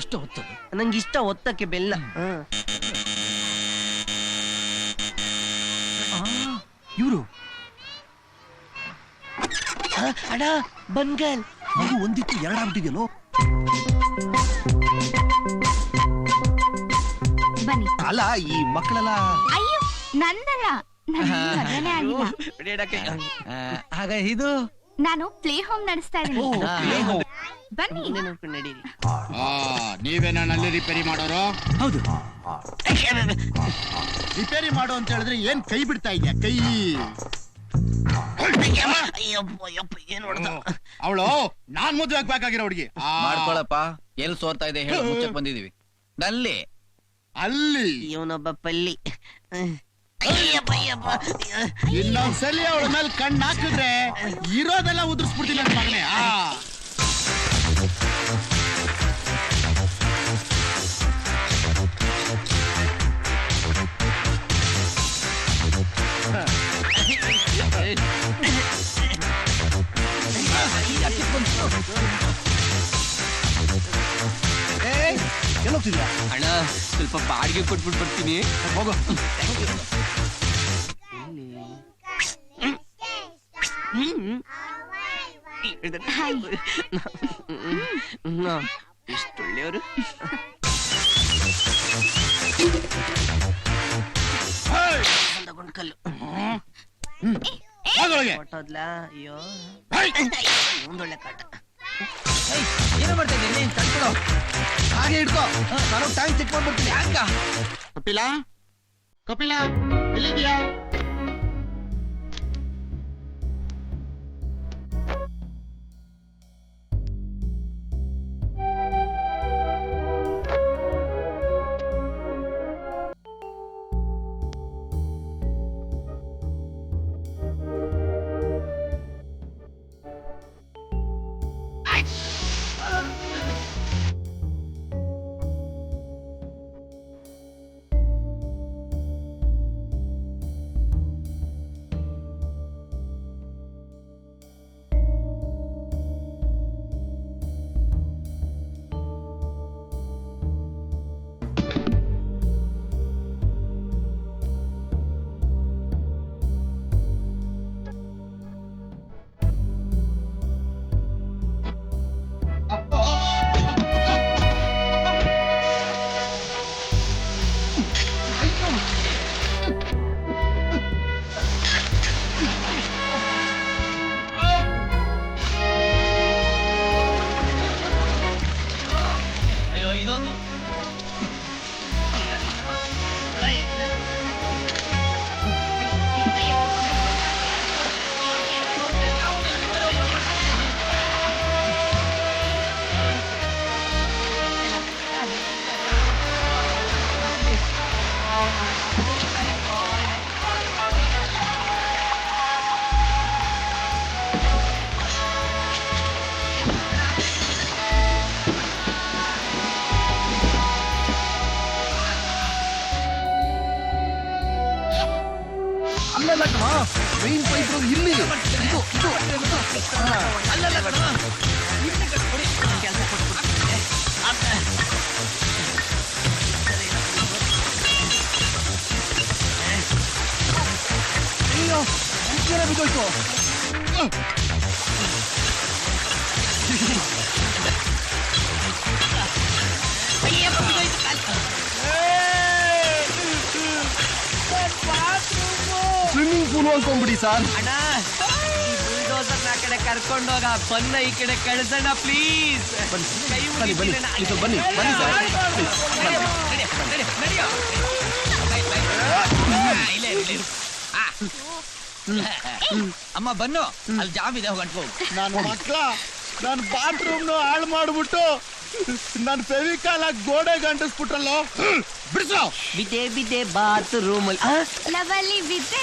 ಇಷ್ಟ ಹೊತ್ತದು ನಂಗೆ ಇಷ್ಟ ಒತ್ತಕ್ಕೆ ಬೆಲ್ಲ. ಇವರು? ಅಡ ಅಣ್ಣ ಬನ್ಗಲ್ ಮಗು ಒಂದಿತ್ತು ಎರಡಾಗ್ಬಿಟ್ಟಿದ್ಯಲ್ಲೋ? ಬನ್ನಿ. ಅಲ್ಲ ಈ ಮಕ್ಕಳೆಲ್ಲ? ಅಯ್ಯೋ ನಂದಲ್ಲ. ಹಾಗ ಆಗಿಲ್ಲ. ಹೊಡಿಯಡಕ್ಕೆ. ಇದು? ನಾನು ಪ್ಲೇ ಹೋಮ್ ನಡೆಸ್ತಾ ಇದ್ದೀನಿ. ಬನ್ನಿ. ಮುಂದೆ ನೋಡ್ಕೊಂಡು ನಡೀರಿ. ನೀವೇನ ನಲ್ಲಿ ರಿಪೇರಿ ಮಾಡೋರು? ಹೌದು. ರಿಪೇರಿ ಮಾಡು ಅಂತ ಹೇಳಿದ್ರೆ ಏನ್ ಕೈ ಬಿಡ್ತಾ ಇದ್ಯಾ? ಕೈ. ಏನ್ ಅವಳು ನಾನ್ ಮದುವೆ ಆಗ್ಬೇಕಾಗಿರೋ ಹುಡುಗಿ. ಮಾಡ್ಕೊಳಪ್ಪ. ಎಲ್ ಸೋರ್ತಾ ಇದೆ ಹೇಳಿ ಮುಚ್ಚಕ್ ಬಂದಿದೀವಿ ನಲ್ಲಿ. ಅಲ್ಲಿ. ಇವನೊಬ್ಬ ಪಲ್ಲಿ. ಅಯ್ಯಪ್ಪ ಅಯ್ಯಪ್ಪ ಇನ್ನೊಂದ್ಸಲಿ ಅವಳ ಮೇಲೆ ಕಣ್ಣು ಹಾಕಿದ್ರೆ ಇರೋದೆಲ್ಲ ಉದುರಿಸ್ಬಿಡ್ತೀನಿ ನನ್ನ ಮಗನೇ ಆ ಎಲ್ಲೋಗ್ತಿದ್ಯಾ ಅಣ್ಣ ಸ್ವಲ್ಪ ಬಾಡಿಗೆ ಕೊಟ್ಬಿಟ್ಟು ಬರ್ತೀನಿ ಹೋಗೋ ಹೊಟ್ಟೋದ್ಲ ಅಯ್ಯೋ! ಒಂದೊಳ್ಳೆ ಕಾಟ. ಏನು ಮಾಡ್ತಾ ಇದ್ದೀನಿ ತಡ್ಕೊಡು. ಹಾಗೆ ಹಿಡ್ಕೋ. ನಾನು ಟೈಮ್ ಚೆಕ್ ಮಾಡ್ಬಿಡ್ತೀನಿ. ಹಂಗ ಕಪಿಲ? ಕಪಿಲ ಎಲ್ಲಿದ್ಯಾ ಮೈನ್ ಪೈಪ್ ಇಲ್ಲಿ ಇದು ಇದು ಅಲ್ಲಲ್ಲ ಕಣ ಅಯ್ಯೋ ಉಗ್ರ ಬಿದ್ದೋಯ್ತು ಸ್ವಿಮ್ಮಿಂಗ್ ಪೂಲ್ ಸರ್ ಆ ಕಡೆ ಕರ್ಕೊಂಡೋಗ ಬನ್ನ ಈ ಕಡೆ ಕಳ್ಸಣ್ಣ ಪ್ಲೀಸ್ ಬನ್ನಿ ಬನ್ನಿ ಇದು ಬನ್ನಿ ಬನ್ನಿ ಸರ್. ಅಮ್ಮ ಬನ್ನು. ಅಲ್ಲಿ ಜಾಮ್ ಇದೆ ಹೋಗಂಟ್ಕೋ ನಾನು ಮಕ್ಕಳ ನನ್ನ ಬಾತ್ರೂಮ್ ಹಾಳು ಮಾಡ್ಬಿಟ್ಟು ನನ್ನ ಫೆವಿಕಾಲ ಗೋಡೆ ಗಂಟಿಸ್ಬಿಟ್ರಲ್ಲೋ ಬಿಡಿಸೋ. ಬಿದ್ದೆ ಬಿದ್ದೆ ಬಾತ್ರೂಮ್ ಅಲ್ಲಿ. ಲವಲ್ಲಿ ಬಿದ್ದೆ.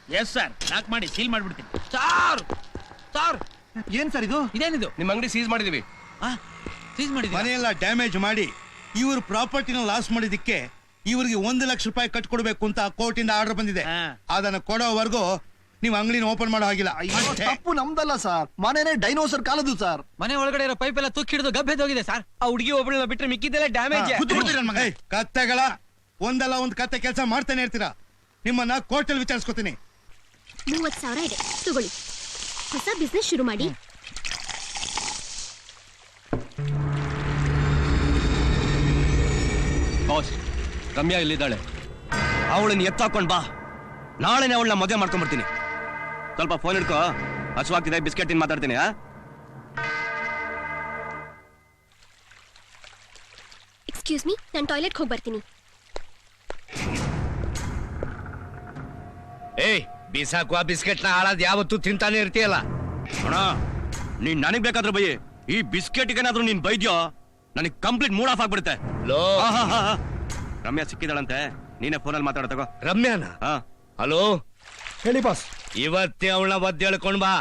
ಎಸ್ ಸರ್ ಲಾಕ್ ಮಾಡಿ ಸೀಲ್ ಮಾಡ್ಬಿಡ್ತೀನಿ. ಸಾರ್ ಸಾರ್ ಏನ್ ಸರ್ ಇದು? ಇದೇನಿದು? ನಿಮ್ಮ ಅಂಗಡಿ ಸೀಸ್ ಮಾಡಿದೀವಿ. ಸೀಸ್ ಮಾಡಿದ್ವಿ ಮನೆಯೆಲ್ಲ ಡ್ಯಾಮೇಜ್ ಮಾಡಿ ಇವ್ರ ಪ್ರಾಪರ್ಟಿನ ಲಾಸ್ ಮಾಡಿದಕ್ಕೆ ಇವರಿಗೆ ಒಂದು ಲಕ್ಷ ರೂಪಾಯಿ ಕಟ್ಕೊಡ್ಬೇಕು ಅಂತ ಕೋರ್ಟಿಂದ ಆರ್ಡರ್ ಬಂದಿದೆ. ಹಾ. ಅದನ್ನ ಕೊಡೋವರೆಗೂ ನೀವು ಅಂಗಡಿನ ಓಪನ್ ಮಾಡೋ ಹಾಗಿಲ್ಲ. ಅಷ್ಟೇ. ತಪ್ಪು ನಮ್ದಲ್ಲ ಸರ್ ಮನೆನೇ ಡೈನೋಸರ್ ಕಾಲದ್ದು ಸರ್ ಮನೆ ಒಳಗಡೆ ಇರೋ ಪೈಪ್ ಎಲ್ಲ ತುಕ್ಕಿ ಹಿಡಿದು ಗಬ್ಬೆದೋಗಿದೆ ಸರ್ ಆ ಹುಡುಗಿ ಒಬ್ಬಳನ್ನ ಬಿಟ್ರೆ ಮಿಕ್ಕಿದ್ದೆಲ್ಲ ಡ್ಯಾಮೇಜ್ ಕೂತು ಬಿಡ್ತೀರಿ ನನ್ ಮಗ. ಏಯ್, ಕತ್ತೆಗಳ ಒಂದಲ್ಲ ಒಂದ್ ಕತ್ತೆ ಕೆಲಸ ಮಾಡ್ತಾನೆ ಇರ್ತೀರಾ? ನಿಮ್ಮನ್ನ ಕೋರ್ಟಲ್ಲಿ ವಿಚಾರಿಸ್ಕೊತೀನಿ. ಮೂವತ್ ಸಾವಿರ ಇದೆ. ತಗೊಳ್ಳಿ. ಹೊಸ ಬಿಸ್ನೆಸ್ ಶುರು ಮಾಡಿ. ಬಾಸ್ ರಮ್ಯಾ ಇಲ್ಲಿದ್ದಾಳೆ ಅವಳನ್ನ ಎತ್ತಾಕೊಂಡ್ ಬಾ. ನಾಳೆನೇ ಅವಳನ್ನ ಮದುವೆ ಮಾಡ್ಕೊಂಡ್ಬಿಡ್ತೀನಿ. ಸ್ವಲ್ಪ ಫೋನ್ ಹಿಡ್ಕೋ. ಹಸುವಾಗ್ತಿದೆ ಬಿಸ್ಕೆಟ್ ತಿನ್ ಮಾತಾಡ್ತೀನಿ ಆ? ಎಕ್ಸ್ಕ್ಯೂಸ್ ಮೀ ನಾನು ಟಾಯ್ಲೆಟ್ ಹೋಗಿ ಬರ್ತೀನಿ ಏಯ್ ಬಿಸಾಕುವ ಬಿಸ್ಕೆಟ್ನ ಹಾಳಾದ್ ಯಾವತ್ತೂ ತಿಂತಾನೆ ಇರ್ತೀಯಲ್ಲ ಅಣ್ಣ ನೀನ್ ನನಗ್ ಬೇಕಾದ್ರೆ ಬೈ ಈ ಬಿಸ್ಕೆಟ್ಗೇನಾದ್ರೂ ನೀನ್ ಬೈದ್ಯೋ ನನಗ್ ಕಂಪ್ಲೀಟ್ ಮೂಡ್ ಆಫ್ ಆಗ್ಬಿಡುತ್ತೆ ಲೋ. ರಮ್ಯಾ ಸಿಕ್ಕಿದಾಳಂತೆ ನೀನೇ ಫೋನಲ್ಲಿ ಮಾತಾಡ ತಗೋ ರಮ್ಯಾನ ಹಾ ಹಲೋ ಹೇಳಿ ಬಾಸ್ ಇವತ್ತೇ ಅವಳ ಬದ್ದು ಹೇಳ್ಕೊಂಡ್ ಬಾ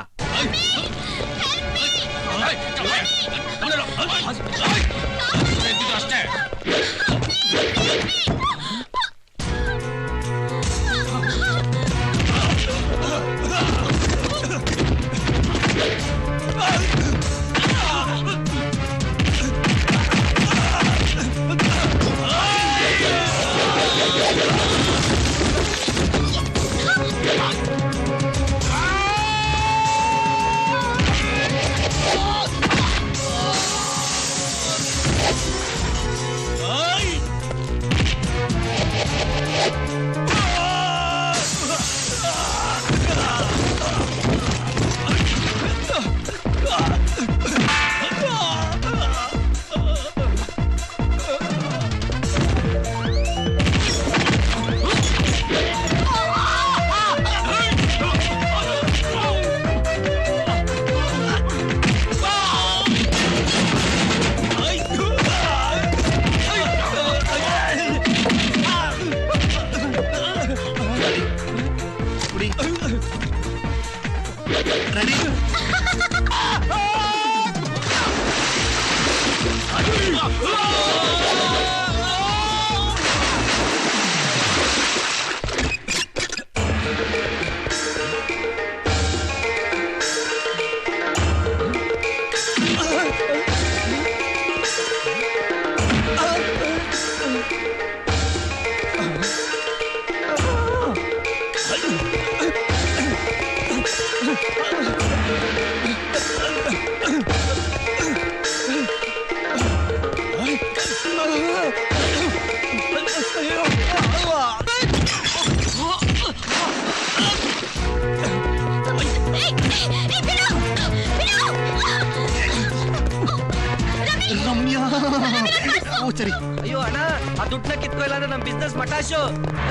ಓ ಸರಿ ಅಯ್ಯೋ ಅಣ್ಣ ಆ ದುಡ್ಡನ್ನ ಕಿತ್ಕೋ ಇಲ್ಲ ಅಂದ್ರೆ ನಮ್ ಬಿಸ್ನೆಸ್ ಮಟಾಶು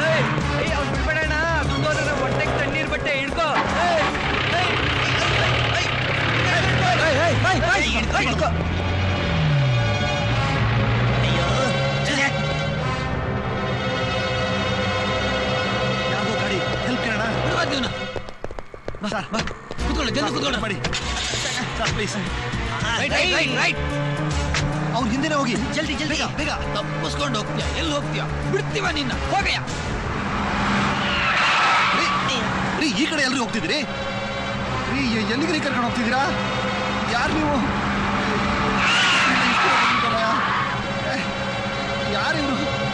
ಏಯ್ ಏಯ್ ಅವ್ನು ಬಿಡ್ಬೇಡಣ್ಣ ದುಡ್ಡು ಹೋದ್ರೆ ನಮ್ಮ ಹೊಟ್ಟೆಗೆ ತಣ್ಣೀರ್ ಬಟ್ಟೆ ಹಿಡ್ಕೋ ಏಯ್, ಏಯ್, ಏಯ್, ಏಯ್, ಏಯ್, ಏಯ್, ಏಯ್, ಹಿಡ್ಕೋ. ಯಾವ್ದೋ ಗಾಡಿ ಹೆಲ್ಪ್ ಕೇಳೋಣ ಕುತ್ಕೊಳ್ಳಿ ಜಲ್ದಿ ಕುತ್ಕೊಳ್ಳಿ ಮಾಡಿ sir please right right right right ಅವ್ರ ಹಿಂದಿನ ಹೋಗಿ. ಜಲ್ದಿ ಜಲ್ದಿ. ಬೇಗ ತಪ್ಪಿಸ್ಕೊಂಡು ಹೋಗ್ತೀಯ. ಎಲ್ಲಿ ಹೋಗ್ತೀಯ? ಬಿಡ್ತೀವ ನಿನ್ನ. ಹೋಗಯ್ಯ. ರೀ, ಈ ಕಡೆ ಎಲ್ರಿ ಹೋಗ್ತಿದ್ರಿ ರೀ ಎಲ್ಲಿಗೆ ಕರ್ಕೊಂಡು ಹೋಗ್ತಿದ್ದೀರಾ? ಯಾರು ನೀವು? ಯಾರು ಇವರು?